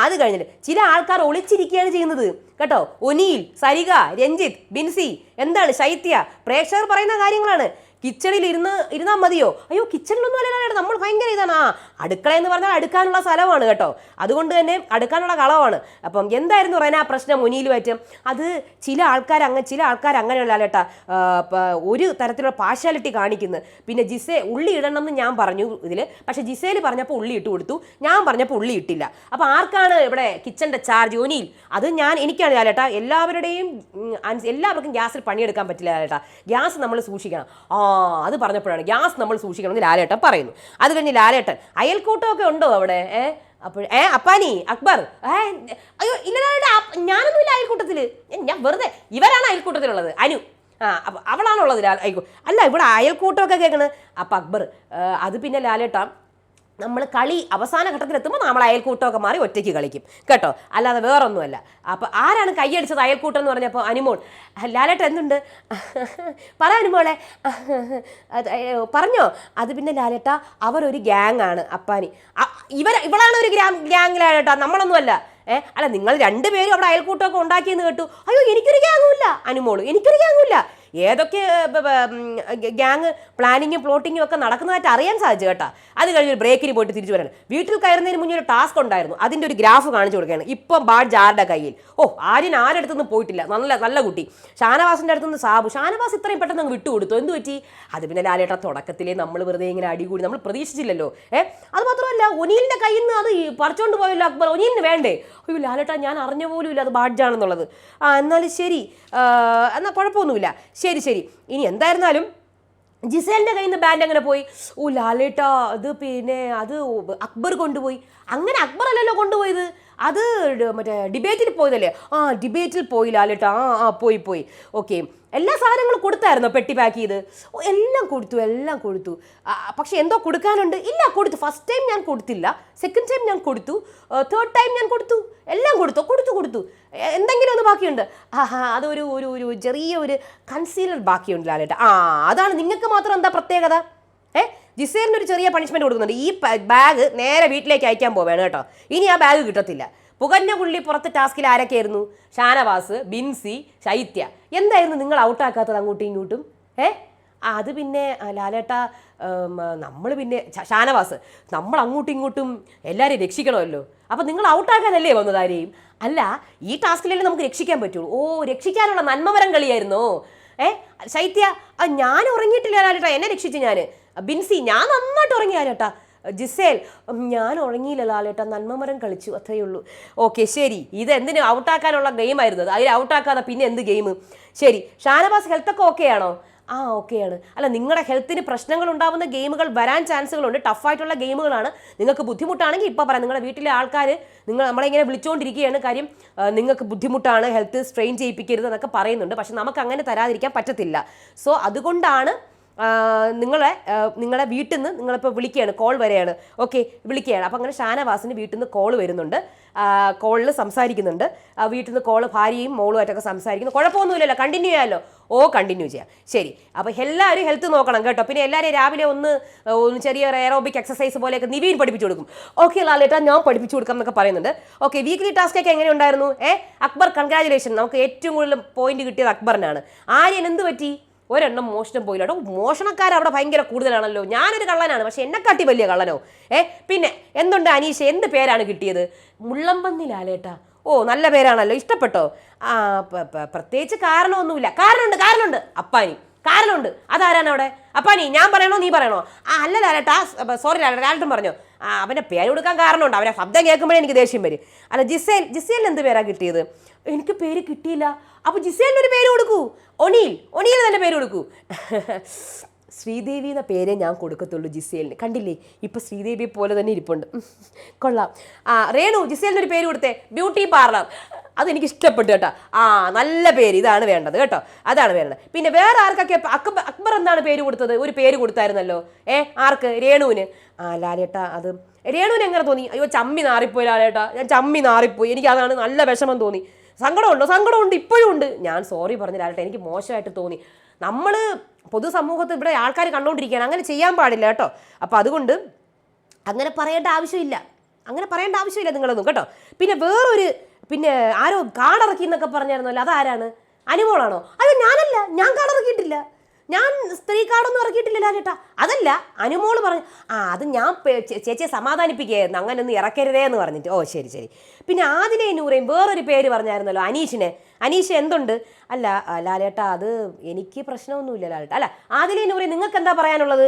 S1: അത് കഴിഞ്ഞിട്ട് ചില ആൾക്കാർ ഒളിച്ചിരിക്കുകയാണ് ചെയ്യുന്നത്. കേട്ടോ? ഒനിയിൽ സരിക രഞ്ജിത്ത് ബിൻസി എന്താണ് ശൈത്യ? പ്രേക്ഷകർ പറയുന്ന കാര്യങ്ങളാണ്. കിച്ചണിൽ ഇരുന്ന് ഇരുന്നാൽ മതിയോ? അയ്യോ കിച്ചണിലൊന്നും അല്ല നമ്മൾ ഭയങ്കര ഇതാണ്. ആ അടുക്കള എന്ന് പറഞ്ഞാൽ അടുക്കാനുള്ള സ്ഥലമാണ് കേട്ടോ. അതുകൊണ്ട് തന്നെ അടുക്കാനുള്ള കളവാണ്. അപ്പം എന്തായിരുന്നു റെന പ്രശ്നം മുനിയിൽ പറ്റും അത് ചില ആൾക്കാർ അങ്ങ് ചില ആൾക്കാർ അങ്ങനെയുള്ള കേട്ടാ ഒരു തരത്തിലുള്ള പാർഷ്യാലിറ്റി കാണിക്കുന്നു. പിന്നെ ജിസേ ഉള്ളി ഇടണം എന്ന് ഞാൻ പറഞ്ഞു ഇതിൽ പക്ഷേ ജിസേൽ പറഞ്ഞപ്പോൾ ഉള്ളി ഇട്ട് കൊടുത്തു. ഞാൻ പറഞ്ഞപ്പോൾ ഉള്ളി ഇട്ടില്ല. അപ്പോൾ ആർക്കാണ് ഇവിടെ കിച്ചന്റെ ചാർജ് ഒനിയിൽ അത് ഞാൻ എനിക്കാണ് ലാലേട്ടാ. എല്ലാവരുടെയും എല്ലാവർക്കും ഗ്യാസിൽ പണിയെടുക്കാൻ പറ്റില്ല ചേട്ടാ ഗ്യാസ് നമ്മൾ സൂക്ഷിക്കണം. ആ അത് പറഞ്ഞപ്പോഴാണ് ഗ്യാസ് നമ്മൾ സൂക്ഷിക്കണം എന്ന് ലാലേട്ടൻ പറയുന്നു. അത് കഴിഞ്ഞ് ലാലേട്ടൻ അയൽക്കൂട്ടമൊക്കെ ഉണ്ടോ അവിടെ? ഏ അപ്പോൾ ഏ അപ്പാനി അക്ബർ ഏ അയ്യോ ഇല്ല ഞാനൊന്നുമില്ല അയൽക്കൂട്ടത്തിൽ ഞാൻ വെറുതെ ഇവരാണ് അയൽക്കൂട്ടത്തിലുള്ളത്. അനു ആ അപ്പൊ അവളാണുള്ളത് ലാൽ അയ്യോ അല്ല ഇവിടെ അയൽക്കൂട്ടമൊക്കെ കേൾക്കണത് അപ്പൊ അക്ബർ അത് പിന്നെ ലാലേട്ടാ നമ്മൾ കളി അവസാന ഘട്ടത്തിലെത്തുമ്പോൾ നമ്മൾ അയൽക്കൂട്ടമൊക്കെ മാറി ഒറ്റയ്ക്ക് കളിക്കും. കേട്ടോ? അല്ലാതെ വേറൊന്നുമല്ല. അപ്പോൾ ആരാണ് കൈയടിച്ചത് അയൽക്കൂട്ടം എന്ന് പറഞ്ഞപ്പോൾ അനുമോൾ. ലാലേട്ട എന്തുണ്ട്? <laughs> പറ അനുമോളെ. <laughs> പറഞ്ഞോ? അത് പിന്നെ ലാലേട്ട അവരൊരു ഗ്യാങ് ആണ് അപ്പാനി. ഇവർ ഇവളാണ് ഒരു ഗ്രാം ഗ്യാങ് ലാലേട്ട നമ്മളൊന്നുമല്ല. ഏ അല്ല നിങ്ങൾ രണ്ടുപേരും അവിടെ അയൽക്കൂട്ടമൊക്കെ ഉണ്ടാക്കിയെന്ന് കേട്ടു. അയ്യോ എനിക്കൊരു ഗ്യാങ്ങുമില്ല അനുമോൾ എനിക്കൊരു ഗ്യാങ്ങുമില്ല ഏതൊക്കെ ഗ്യാങ് പ്ലാനിങ്ങും പ്ലോട്ടിങ്ങും ഒക്കെ നടക്കുന്നതായിട്ട് അറിയാൻ സാധിച്ചു കേട്ടോ. അത് കഴിഞ്ഞ് ബ്രേക്കിന് പോയിട്ട് തിരിച്ചു വരണം. വീട്ടിൽ കയറുന്നതിന് മുന്നേ ഒരു ടാസ്ക് ഉണ്ടായിരുന്നു. അതിന്റെ ഒരു ഗ്രാഫ് കാണിച്ചു കൊടുക്കുകയാണ്. ഇപ്പം ബാഡ്ജ് ആരുടെ കയ്യിൽ. ഓ ആര്യൻ ആരടുത്തൊന്നും പോയിട്ടില്ല. നല്ല നല്ല കുട്ടി. ഷാനവാസിന്റെ അടുത്തുനിന്ന് സാബു. ഷാനവാസ് ഇത്രയും പെട്ടെന്ന് അങ്ങ് വിട്ടുകൊടുത്തു? എന്ത് പറ്റി? അത് പിന്നെ ലാലേട്ട തുടക്കത്തിലേ നമ്മൾ വെറുതെ ഇങ്ങനെ അടികൂടി നമ്മൾ പ്രതീക്ഷിച്ചില്ലല്ലോ. ഏ അത് മാത്രമല്ല ഒനീലിന്റെ കയ്യിൽ നിന്ന് അത് പറിച്ചുകൊണ്ട് പോയല്ലോ അക്ബർ. ഒനീലിന് വേണ്ടേ? അയ്യോ ലാലേട്ട ഞാൻ അറിഞ്ഞ പോലും ഇല്ല അത് ബാഡ്ജാണെന്നുള്ളത്. ആ എന്നാലും ശരി. എന്നാൽ കുഴപ്പമൊന്നുമില്ല. ശരി ശരി. ഇനി എന്തായിരുന്നാലും ജിസേലിന്റെ കയ്യിൽ നിന്ന് ബാൻഡ് അങ്ങനെ പോയി? ഓ ലാലേട്ട അത് പിന്നെ അത് അക്ബർ കൊണ്ടുപോയി. അങ്ങനെ അക്ബർ അല്ലല്ലോ കൊണ്ടുപോയത്. അത് മറ്റേ ഡിബേറ്റിൽ പോയതല്ലേ? ആ ഡിബേറ്റിൽ പോയില്ല ലാലേട്ടാ ആ ആ പോയി പോയി. ഓക്കെ. എല്ലാ സാധനങ്ങളും കൊടുത്തായിരുന്നു പെട്ടി പാക്ക് ചെയ്ത്? എല്ലാം കൊടുത്തു എല്ലാം കൊടുത്തു. ആ, പക്ഷെ എന്തോ കൊടുക്കാനുണ്ട്. ഇല്ല കൊടുത്തു. ഫസ്റ്റ് ടൈം ഞാൻ കൊടുത്തില്ല. സെക്കൻഡ് ടൈം ഞാൻ കൊടുത്തു. തേർഡ് ടൈം ഞാൻ കൊടുത്തു. എല്ലാം കൊടുത്തു കൊടുത്തു കൊടുത്തു. എന്തെങ്കിലും ഒന്ന് ബാക്കിയുണ്ട്? ആഹാ അതൊരു ഒരു ഒരു ചെറിയ ഒരു കൺസീലർ ബാക്കിയുണ്ട് ലാലേട്ട ആ അതാണ്. നിങ്ങൾക്ക് മാത്രം എന്താ പ്രത്യേകത? ഏ? ജിസേലിന് ഒരു ചെറിയ പണിഷ്മെന്റ് കൊടുക്കുന്നുണ്ട്. ഈ ബാഗ് നേരെ വീട്ടിലേക്ക് അയക്കാൻ പോവുകയാണ് കേട്ടോ. ഇനി ആ ബാഗ് കിട്ടത്തില്ല. പുകഞ്ഞ പുള്ളി പുറത്ത് ടാസ്കിൽ ആരൊക്കെയായിരുന്നു? ഷാനവാസ് ബിൻസി ശൈത്യ. എന്തായിരുന്നു നിങ്ങൾ ഔട്ടാക്കാത്തത് അങ്ങോട്ടും ഇങ്ങോട്ടും? ഏ? അത് പിന്നെ ലാലേട്ട നമ്മൾ പിന്നെ ഷാനവാസ് നമ്മൾ അങ്ങോട്ടും ഇങ്ങോട്ടും എല്ലാവരെയും രക്ഷിക്കണമല്ലോ. അപ്പം നിങ്ങൾ ഔട്ടാക്കാനല്ലേ വന്നത് ആരെയും? അല്ല ഈ ടാസ്കിലല്ലേ നമുക്ക് രക്ഷിക്കാൻ പറ്റുള്ളൂ. ഓ രക്ഷിക്കാനുള്ള നന്മമരം കളിയായിരുന്നോ? ഏ? ശൈത്യ ഞാൻ ഉറങ്ങിയിട്ടില്ല ലാലേട്ട. എന്നെ രക്ഷിച്ചു ഞാൻ ബിൻസി ഞാൻ നന്നായിട്ട് ഉറങ്ങി ലാലേട്ടാ ജിസേൽ ഞാൻ ഉറങ്ങിയില്ല ലാലേട്ടാ. നന്മമരം കളിച്ചു അത്രയേ ഉള്ളൂ. ഓക്കെ ശരി. ഇത് എന്തിനു ഔട്ടാക്കാനുള്ള ആയിരുന്നത് അതിൽ ഔട്ടാക്കാതെ പിന്നെ എന്ത് ഗെയിം ശരി. ഷാനവാസ് ഹെൽത്തൊക്കെ ഓക്കെ ആണോ? ആ ഓക്കെയാണ് അല്ല നിങ്ങളുടെ ഹെൽത്തിന് പ്രശ്നങ്ങൾ ഉണ്ടാവുന്ന ഗെയിമുകൾ വരാൻ ചാൻസുകളുണ്ട് ടഫായിട്ടുള്ള ഗെയിമുകളാണ് നിങ്ങൾക്ക് ബുദ്ധിമുട്ടാണെങ്കിൽ ഇപ്പോൾ പറയാം നിങ്ങളുടെ വീട്ടിലെ ആൾക്കാർ നിങ്ങൾ നമ്മളെ ഇങ്ങനെ വിളിച്ചുകൊണ്ടിരിക്കുകയാണ് കാര്യം നിങ്ങൾക്ക് ബുദ്ധിമുട്ടാണ് ഹെൽത്ത് സ്ട്രെയിൻ ചെയ്യിപ്പിക്കരുത് എന്നൊക്കെ പറയുന്നുണ്ട്. പക്ഷെ നമുക്ക് അങ്ങനെ തരാതിരിക്കാൻ പറ്റത്തില്ല. സോ അതുകൊണ്ടാണ് നിങ്ങളെ നിങ്ങളുടെ നിങ്ങളെ വീട്ടിൽ നിന്ന് നിങ്ങളിപ്പോൾ വിളിക്കുകയാണ് കോൾ വരെയാണ്. ഓക്കെ വിളിക്കുകയാണ് അപ്പോൾ അങ്ങനെ ഷാനവാസിന് വീട്ടിൽ നിന്ന് കോൾ വരുന്നുണ്ട് കോളിൽ സംസാരിക്കുന്നുണ്ട്. വീട്ടിൽ നിന്ന് കോൾ ഭാര്യയും മോളുമായിട്ടൊക്കെ സംസാരിക്കുന്നു. കുഴപ്പമൊന്നുമില്ലല്ലോ കണ്ടിന്യൂ ചെയ്യാമല്ലോ ഓ കണ്ടിന്യൂ ചെയ്യാം. ശരി. അപ്പോൾ എല്ലാവരും ഹെൽത്ത് നോക്കണം കേട്ടോ. പിന്നെ എല്ലാവരും രാവിലെ ഒന്ന് ഒന്ന് ചെറിയ എയറോബിക് എക്സസൈസ് പോലെയൊക്കെ നിവീൻ പഠിപ്പിച്ചു കൊടുക്കും. ഓക്കെ ലാലേട്ടാ ഞാൻ പഠിപ്പിച്ചു കൊടുക്കാം എന്നൊക്കെ പറയുന്നുണ്ട്. ഓക്കെ വീക്ക്ലി ടാസ്ക് ഒക്കെ എങ്ങനെ ഉണ്ടായിരുന്നു? ഏ? അക്ബർ കൺഗ്രാജുലേഷൻ നമുക്ക് ഏറ്റവും കൂടുതൽ പോയിന്റ് കിട്ടിയത് അക്ബറിനാണ്. ആര്യൻ എന്ത് പറ്റി? ഒരെണ്ണം മോഷണം പോയില്ല. കേട്ടോ മോഷണക്കാർ അവിടെ ഭയങ്കര കൂടുതലാണല്ലോ. ഞാനൊരു കള്ളനാണ് പക്ഷെ എന്നെക്കാട്ടി വലിയ കള്ളനോ? ഏ പിന്നെ എന്തുണ്ട് അനീഷ? എന്ത് പേരാണ് കിട്ടിയത്? മുള്ളമ്പന്നിലാലേട്ടാ ഓ നല്ല പേരാണല്ലോ. ഇഷ്ടപ്പെട്ടോ? ആ പ്രത്യേകിച്ച് കാരണമൊന്നുമില്ല. കാരണമുണ്ട് കാരണമുണ്ട്. അപ്പാനി. കാരണമുണ്ട്. അതാരാണ് അവിടെ? അപ്പാനി ഞാൻ പറയണോ നീ പറയണോ? ആ അല്ല ലാലേട്ടാ സോറി ലാലേട്ടും പറഞ്ഞോ. ആ അവന്റെ പേര് കൊടുക്കാൻ കാരണമുണ്ട്. അവനെ ശബ്ദം കേൾക്കുമ്പോഴേ എനിക്ക് ദേഷ്യം വരും. അല്ല ജിസേൽ ജിസേലിന് എന്ത് പേരാണ് കിട്ടിയത്? എനിക്ക് പേര് കിട്ടിയില്ല. അപ്പൊ ജിസേലിന് ഒരു പേര് കൊടുക്കൂ. ഒനീൽ ഒനിയിൽ തന്നെ പേര് കൊടുക്കൂ. ശ്രീദേവി എന്ന പേരേ ഞാൻ കൊടുക്കത്തുള്ളൂ ജിസേലിന്. കണ്ടില്ലേ? ഇപ്പൊ ശ്രീദേവിയെ പോലെ തന്നെ ഇരിപ്പുണ്ട്. കൊള്ളാം. ആ രേണു ജിസേലിന് ഒരു പേര് കൊടുത്തേ. Beauty parlour. അതെനിക്ക് ഇഷ്ടപ്പെട്ടു കേട്ടോ. ആ നല്ല പേര്. ഇതാണ് വേണ്ടത് കേട്ടോ. അതാണ് വേണ്ടത്. പിന്നെ വേറെ ആർക്കൊക്കെ അക്ബർ അക്ബർ എന്താണ് പേര് കൊടുത്തത്? ഒരു പേര് കൊടുത്തായിരുന്നല്ലോ. ഏ ആർക്ക്? രേണുവിന്. ആ ലാലേട്ടാ അത്. രേണുവിന് എങ്ങനെ തോന്നി? അയ്യോ ചമ്മി നാറിപ്പോയി ലാലേട്ടാ. ഞാൻ ചമ്മി നാറിപ്പോയി. എനിക്ക് അതാണ് നല്ല വിഷമം തോന്നി. സങ്കടമുണ്ടോ? സങ്കടമുണ്ട് ഇപ്പോഴും ഉണ്ട്. ഞാൻ സോറി പറഞ്ഞില്ല എനിക്ക് മോശമായിട്ട് തോന്നി. നമ്മൾ പൊതുസമൂഹത്തിൽ ഇവിടെ ആൾക്കാർ കണ്ടുകൊണ്ടിരിക്കുകയാണ് അങ്ങനെ ചെയ്യാൻ പാടില്ല കേട്ടോ. അപ്പോൾ അതുകൊണ്ട് അങ്ങനെ പറയേണ്ട ആവശ്യമില്ല. അങ്ങനെ പറയേണ്ട ആവശ്യമില്ല നിങ്ങളൊന്നും കേട്ടോ. പിന്നെ വേറൊരു പിന്നെ ആരോ കാടിറക്കി എന്നൊക്കെ പറഞ്ഞായിരുന്നല്ലോ അതാരാണ്? അനുമോളാണോ? അത് ഞാനല്ല. ഞാൻ കാടിറക്കിയിട്ടില്ല. ഞാൻ സ്ത്രീ കാർഡൊന്നും ഇറക്കിയിട്ടില്ല ചേട്ടാ. അതല്ല അനുമോൾ പറഞ്ഞു ആ അത് ഞാൻ ചേച്ചിയെ സമാധാനിപ്പിക്കുകയായിരുന്നു. അങ്ങനെ ഒന്നും ഇറക്കരുതേ എന്ന് പറഞ്ഞിട്ട്. ഓ ശരി ശരി. പിന്നെ ആദിനെ നൂറേയും വേറൊരു പേര് പറഞ്ഞായിരുന്നല്ലോ അനീഷിനെ. അനീഷ് എന്തുണ്ട്? അല്ല ലാലേട്ട അത് എനിക്ക് പ്രശ്നമൊന്നുമില്ല ലാലേട്ട. അല്ല ആദിലെ നൂറെ നിങ്ങൾക്ക് എന്താ പറയാനുള്ളത്?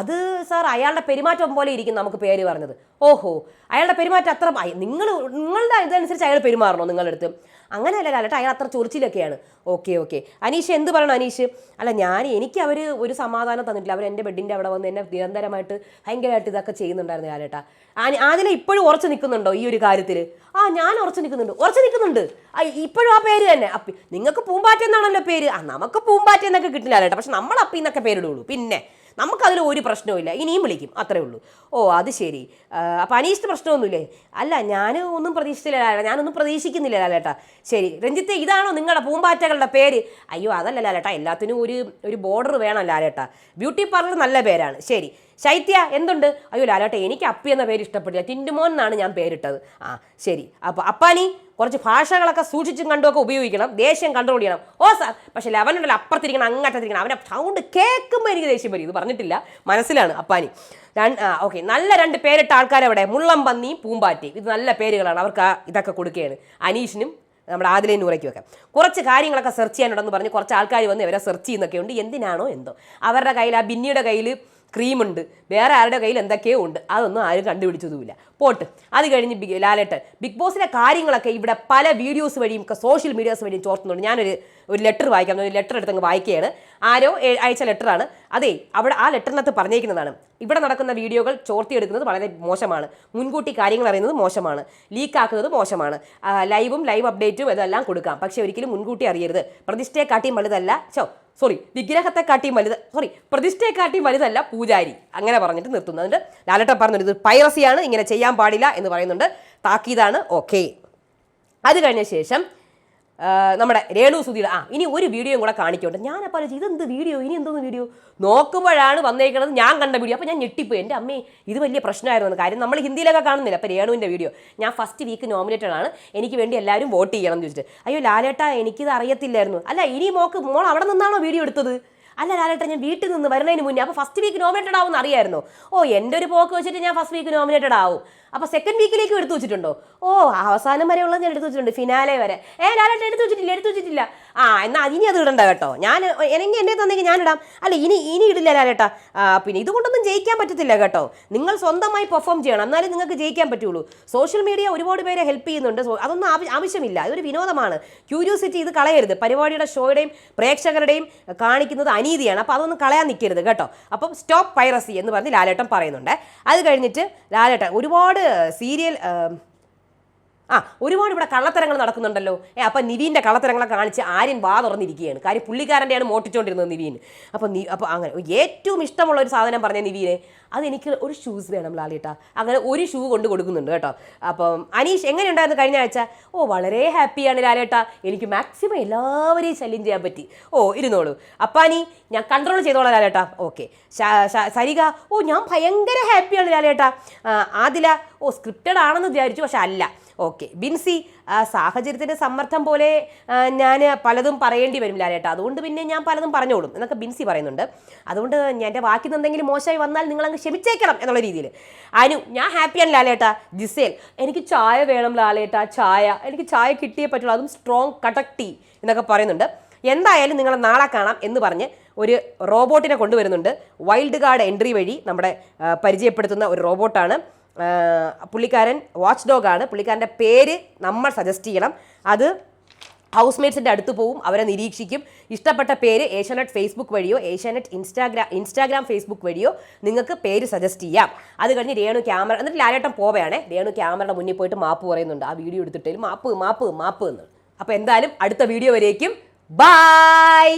S1: അത് സാർ അയാളുടെ പെരുമാറ്റം പോലെ ഇരിക്കും നമുക്ക് പേര് പറഞ്ഞത്. ഓഹോ അയാളുടെ പെരുമാറ്റം അത്ര നിങ്ങൾ നിങ്ങളുടെ ഇതനുസരിച്ച് അയാൾ പെരുമാറണോ നിങ്ങളുടെ അടുത്ത് അങ്ങനെയല്ല ലാലേട്ടാ അയാൾ അത്ര ചൊറിച്ചിലൊക്കെയാണ്. Okay okay. അനീഷ് എന്ത് പറയണം അനീഷ്? അല്ല ഞാൻ എനിക്ക് അവർ ഒരു സമാധാനം തന്നിട്ടില്ല. അവർ എന്റെ ബെഡിന്റെ അവിടെ വന്ന് എന്നെ നിരന്തരമായിട്ട് ഭയങ്കരമായിട്ട് ഇതൊക്കെ ചെയ്യുന്നുണ്ടായിരുന്നു ആ ആദില ഇപ്പോഴും ഉറച്ചു നിൽക്കുന്നുണ്ടോ ഈ ഒരു കാര്യത്തിൽ ആ ഞാൻ ഉറച്ചു നിൽക്കുന്നുണ്ട്. ഉറച്ചു നിൽക്കുന്നുണ്ട്. ഇപ്പോഴും ആ പേര് തന്നെ. അപ്പി നിങ്ങൾക്ക് പൂമ്പാറ്റ എന്നാണല്ലോ പേര്. ആ നമുക്ക് പൂമ്പാറ്റ എന്നൊക്കെ കിട്ടില്ല ലാലേട്ടാ. പക്ഷെ നമ്മൾ അപ്പി എന്നൊക്കെ പേരിടുള്ളൂ. പിന്നെ നമുക്കതിൽ ഒരു പ്രശ്നവുമില്ല. ഇനിയും വിളിക്കും. അത്രേ ഉള്ളൂ. ഓ അത് ശരി. അപ്പം അനീഷിന് പ്രശ്നമൊന്നുമില്ലേ? അല്ല ഞാൻ ഒന്നും പ്രതീക്ഷിച്ചില്ല ഞാനൊന്നും പ്രതീക്ഷിക്കുന്നില്ല ലാലേട്ടാ. ശരി. രഞ്ജിത്തെ ഇതാണോ നിങ്ങളുടെ പൂമ്പാറ്റകളുടെ പേര്? അയ്യോ അതല്ല ലാലേട്ടാ. എല്ലാത്തിനും ഒരു ഒരു ബോർഡർ വേണം ലാലേട്ടാ. ബ്യൂട്ടി പാർലർ നല്ല പേരാണ്. ശരി. ശൈത്യ എന്തുണ്ട്? അയ്യോ ലാലോട്ടെ എനിക്ക് അപ്പി എന്ന പേര് ഇഷ്ടപ്പെട്ടില്ല ടിന്റുമോൻ എന്നാണ് ഞാൻ പേരിട്ടത്. ആ ശരി. അപ്പോൾ അപ്പാനി കുറച്ച് ഭാഷകളൊക്കെ സൂക്ഷിച്ചും കണ്ടുമൊക്കെ ഉപയോഗിക്കണം. ദേഷ്യം കൺട്രോൾ ചെയ്യണം. ഓ സാർ പക്ഷെ ലെവനുണ്ടല്ലോ അപ്പുറത്തിരിക്കണം അങ്ങോട്ടത്തിരിക്കണം. അവന്റെ സൗണ്ട് കേൾക്കുമ്പോൾ എനിക്ക് ദേഷ്യം വരും. ഇത് പറഞ്ഞിട്ടില്ല. മനസ്സിലാണ് അപ്പാനി. ഓക്കെ നല്ല രണ്ട് പേരിട്ട ആൾക്കാരവിടെ? മുള്ളം പന്നി പൂമ്പാറ്റി. ഇത് നല്ല പേരുകളാണ്. അവർക്ക് ഇതൊക്കെ കൊടുക്കുകയാണ്. അനീഷിനും നമ്മുടെ ആദിലേ നൂറയ്ക്കുമൊക്കെ കുറച്ച് കാര്യങ്ങളൊക്കെ സെർച്ച് ചെയ്യാനുണ്ടെന്ന് പറഞ്ഞ് കുറച്ച് ആൾക്കാർ വന്ന് ഇവരെ സെർച്ച് ചെയ്യുന്നൊക്കെ ഉണ്ട് എന്തിനാണോ എന്തോ. അവരുടെ കയ്യിൽ ആ ബിന്നിയുടെ കയ്യിൽ ക്രീമുണ്ട്. വേറെ ആരുടെ കയ്യിൽ എന്തൊക്കെയോ ഉണ്ട്. അതൊന്നും ആരും കണ്ടുപിടിച്ചതുമില്ല. പോട്ട്. അത് കഴിഞ്ഞ് ബിഗ് ലാലേട്ടൻ. ബിഗ് ബോസിലെ കാര്യങ്ങളൊക്കെ ഇവിടെ പല വീഡിയോസ് വഴിയും സോഷ്യൽ മീഡിയാസ് വഴിയും ചോർത്തുന്നുണ്ട്. ഞാനൊരു ഒരു ലെറ്റർ വായിക്കാം. ഒരു ലെറ്റർ എടുത്തങ്ങ് വായിക്കുകയാണ്. ആരോ അയച്ച ലെറ്ററാണ്. അതെ അവിടെ ആ ലെറ്ററിനകത്ത് പറഞ്ഞേക്കുന്നതാണ്. ഇവിടെ നടക്കുന്ന വീഡിയോകൾ ചോർത്തിയെടുക്കുന്നത് വളരെ മോശമാണ്. മുൻകൂട്ടി കാര്യങ്ങൾ അറിയുന്നത് മോശമാണ്. ലീക്കാക്കുന്നത് മോശമാണ്. ലൈവും ലൈവ് അപ്ഡേറ്റും ഇതെല്ലാം കൊടുക്കാം. പക്ഷേ ഒരിക്കലും മുൻകൂട്ടി അറിയരുത്. പ്രതിഷ്ഠയെ കാട്ടിയും വലുതല്ല. ചോ സോറി വിഗ്രഹത്തെ കാട്ടിയും വലുത് സോറി പ്രതിഷ്ഠയെ കാട്ടിയും വലുതല്ല പൂജാരി. അങ്ങനെ പറഞ്ഞിട്ട് നിർത്തുന്നു. എന്നിട്ട് ലാലട്ടൻ പറഞ്ഞിട്ട് ഇത് പൈറസിയാണ് ഇങ്ങനെ ചെയ്യാൻ പാടില്ല എന്ന് പറയുന്നുണ്ട്. താക്കീതാണ് ഓക്കെ അത് കഴിഞ്ഞ ശേഷം നമ്മുടെ രേണു സുധിയുടെ ആ ഇനി ഒരു വീഡിയോയും കൂടെ കാണിക്കോട്ടെ. അപ്പോൾ ആലോചിച്ചു, ഇതെന്ത് വീഡിയോ? ഇനി എന്തോന്ന് വീഡിയോ? നോക്കുമ്പോഴാണ് വന്നേക്കുന്നത് ഞാൻ കണ്ട വീഡിയോ. അപ്പോൾ ഞാൻ ഞെട്ടിപ്പോയി. എന്റെ അമ്മേ ഇത് വലിയ പ്രശ്നമായിരുന്നു കാര്യം നമ്മൾ ഹിന്ദിയിലൊക്കെ കാണുന്നില്ല? അപ്പോൾ രേണുവിന്റെ വീഡിയോ. ഞാൻ ഫസ്റ്റ് വീക്ക് നോമിനേറ്റഡ് ആണ്. എനിക്ക് വേണ്ടി എല്ലാവരും വോട്ട് ചെയ്യണം എന്ന് ചോദിച്ചിട്ട്. അയ്യോ ലാലേട്ടാ എനിക്കിത് അറിയത്തില്ലായിരുന്നു. അല്ല ഇനി മോക്ക് മോൾ അവിടെ നിന്നാണോ വീഡിയോ എടുത്തത്? അല്ല ലാലേട്ടാ ഞാൻ വീട്ടിൽ നിന്ന് വരുന്നതിന് മുന്നേ. അപ്പോൾ ഫസ്റ്റ് വീക്ക് നോമിനേറ്റഡ് ആവും അറിയായിരുന്നു? ഓ എന്റെ ഒരു പോക്ക് വെച്ചിട്ട് ഞാൻ ഫസ്റ്റ് വീക്ക് നോമിനേറ്റഡ് ആവും. അപ്പോൾ സെക്കൻഡ് വീക്കിലേക്ക് എടുത്തു വെച്ചിട്ടുണ്ടോ? ഓ അവസാനം ഉള്ളത് ഞാൻ എടുത്തു വെച്ചിട്ടുണ്ട് ഫിനാലെ വരെ. ഏ ലാലേട്ടൻ എടുത്തു വെച്ചിട്ടില്ല എടുത്തു വെച്ചിട്ടില്ല. ആ എന്നാൽ ഇനി അത് ഇടണ്ട കേട്ടോ. ഞാൻ എനിക്ക് എന്നെ തന്നെങ്കിൽ ഞാൻ ഇടാം. അല്ല ഇനി ഇനി ഇടില്ല ലാലേട്ടാ. പിന്നെ ഇതുകൊണ്ടൊന്നും ജയിക്കാൻ പറ്റത്തില്ല കേട്ടോ. നിങ്ങൾ സ്വന്തമായി പെർഫോം ചെയ്യണം എന്നാലേ നിങ്ങൾക്ക് ജയിക്കാൻ പറ്റുള്ളൂ. സോഷ്യൽ മീഡിയ ഒരുപാട് പേരെ ഹെൽപ്പ് ചെയ്യുന്നുണ്ട്. അതൊന്നും ആവശ്യമില്ല. ഇതൊരു വിനോദമാണ്. ക്യൂരിയോസിറ്റി ഇത് കളയരുത്. പരിപാടിയുടെ ഷോയുടെയും പ്രേക്ഷകരുടെയും കാണിക്കുന്നത് അനീതിയാണ്. അപ്പോൾ അതൊന്നും കളയാൻ നിൽക്കരുത് കേട്ടോ. അപ്പം സ്റ്റോപ്പ് പൈറസി എന്ന് പറഞ്ഞ് ലാലേട്ടൻ പറയുന്നുണ്ട്. അത് കഴിഞ്ഞിട്ട് ലാലേട്ടൻ ഒരുപാട് சீரியல் ആ ഒരുപാട് ഇവിടെ കള്ളത്തരങ്ങൾ നടക്കുന്നുണ്ടല്ലോ. ഏ അപ്പം നിവീന്റെ കള്ളത്തരങ്ങളെ കാണിച്ച് ആര്യൻ വാ തുറന്നിരിക്കുകയാണ്. കാര്യം പുള്ളിക്കാരന്റെയാണ് മോട്ടിച്ചുകൊണ്ടിരുന്നത് നിവീൻ അപ്പം നീ അപ്പോൾ അങ്ങനെ ഏറ്റവും ഇഷ്ടമുള്ള ഒരു സാധനം പറഞ്ഞ നിവീനെ അതെനിക്ക് ഒരു ഷൂസ് വേണം ലാലിട്ട. അങ്ങനെ ഒരു ഷൂ കൊണ്ട് കൊടുക്കുന്നുണ്ട് കേട്ടോ. അപ്പം അനീഷ് എങ്ങനെയുണ്ടായിരുന്നു കഴിഞ്ഞ ആഴ്ച? ഓ വളരെ ഹാപ്പിയാണ് ലാലേട്ട. എനിക്ക് മാക്സിമം എല്ലാവരെയും ശല്യം ചെയ്യാൻ പറ്റി. ഓ ഇരുന്നോളൂ. അപ്പാനി ഞാൻ കൺട്രോൾ ചെയ്തോളാം ലാലേട്ട. ഓക്കെ. സരിക ഓ ഞാൻ ഭയങ്കര ഹാപ്പിയാണ് ലാലേട്ട. ആദില ഓ സ്ക്രിപ്റ്റഡ് ആണെന്ന് വിചാരിച്ചു പക്ഷെ അല്ല. ഓക്കെ. ബിൻസി സാഹചര്യത്തിന്റെ സമ്മർദ്ദം പോലെ ഞാൻ പലതും പറയേണ്ടി വരും ലാലേട്ടാ അതുകൊണ്ട് പിന്നെ ഞാൻ പലതും പറഞ്ഞോളും. എന്നൊക്കെ ബിൻസി പറയുന്നുണ്ട്. അതുകൊണ്ട് എന്റെ വാക്കിൽ നിന്ന് എന്തെങ്കിലും മോശമായി വന്നാൽ നിങ്ങൾ അങ്ങ് ക്ഷമിച്ചേക്കണം എന്നുള്ള രീതിയിൽ അനു ഞാൻ ഹാപ്പിയാണ് ലാലേട്ടാ. ജിസേൽ എനിക്ക് ചായ വേണം ലാലേട്ടാ ചായ. എനിക്ക് ചായ കിട്ടിയേ പറ്റുള്ളൂ. അതും സ്ട്രോങ് കടക് ടീ എന്നൊക്കെ പറയുന്നുണ്ട്. എന്തായാലും നിങ്ങൾ നാളെ കാണാം എന്ന് പറഞ്ഞ് ഒരു റോബോട്ടിനെ കൊണ്ടുവരുന്നുണ്ട്. വൈൽഡ് കാർഡ് എൻട്രി വഴി നമ്മുടെ പരിചയപ്പെടുത്തുന്ന ഒരു റോബോട്ടാണ്. പുള്ളിക്കാരൻ വാച്ച് ഡോഗാണ് പുള്ളിക്കാരന്റെ പേര് നമ്മൾ സജസ്റ്റ് ചെയ്യണം. അത് ഹൗസ് മേറ്റ്സിന്റെ അടുത്ത് പോവും അവരെ നിരീക്ഷിക്കും. ഇഷ്ടപ്പെട്ട പേര് ഏഷ്യാനെറ്റ് ഫേസ്ബുക്ക് വഴിയോ ഏഷ്യാനെറ്റ് ഇൻസ്റ്റാഗ്രാം ഇൻസ്റ്റാഗ്രാം ഫേസ്ബുക്ക് വഴിയോ നിങ്ങൾക്ക് പേര് സജസ്റ്റ് ചെയ്യാം. അത് കഴിഞ്ഞ് രേണു ക്യാമറ എന്നിട്ട് ലാലേട്ടൻ പോവുകയാണേ രേണു ക്യാമറയുടെ മുന്നിൽ പോയിട്ട് മാപ്പ് പറയുന്നുണ്ട്. ആ വീഡിയോ എടുത്തിട്ട് മാപ്പ് മാപ്പ് മാപ്പ് എന്ന്. അപ്പോൾ എന്തായാലും അടുത്ത വീഡിയോ വരേക്കും. ബായ്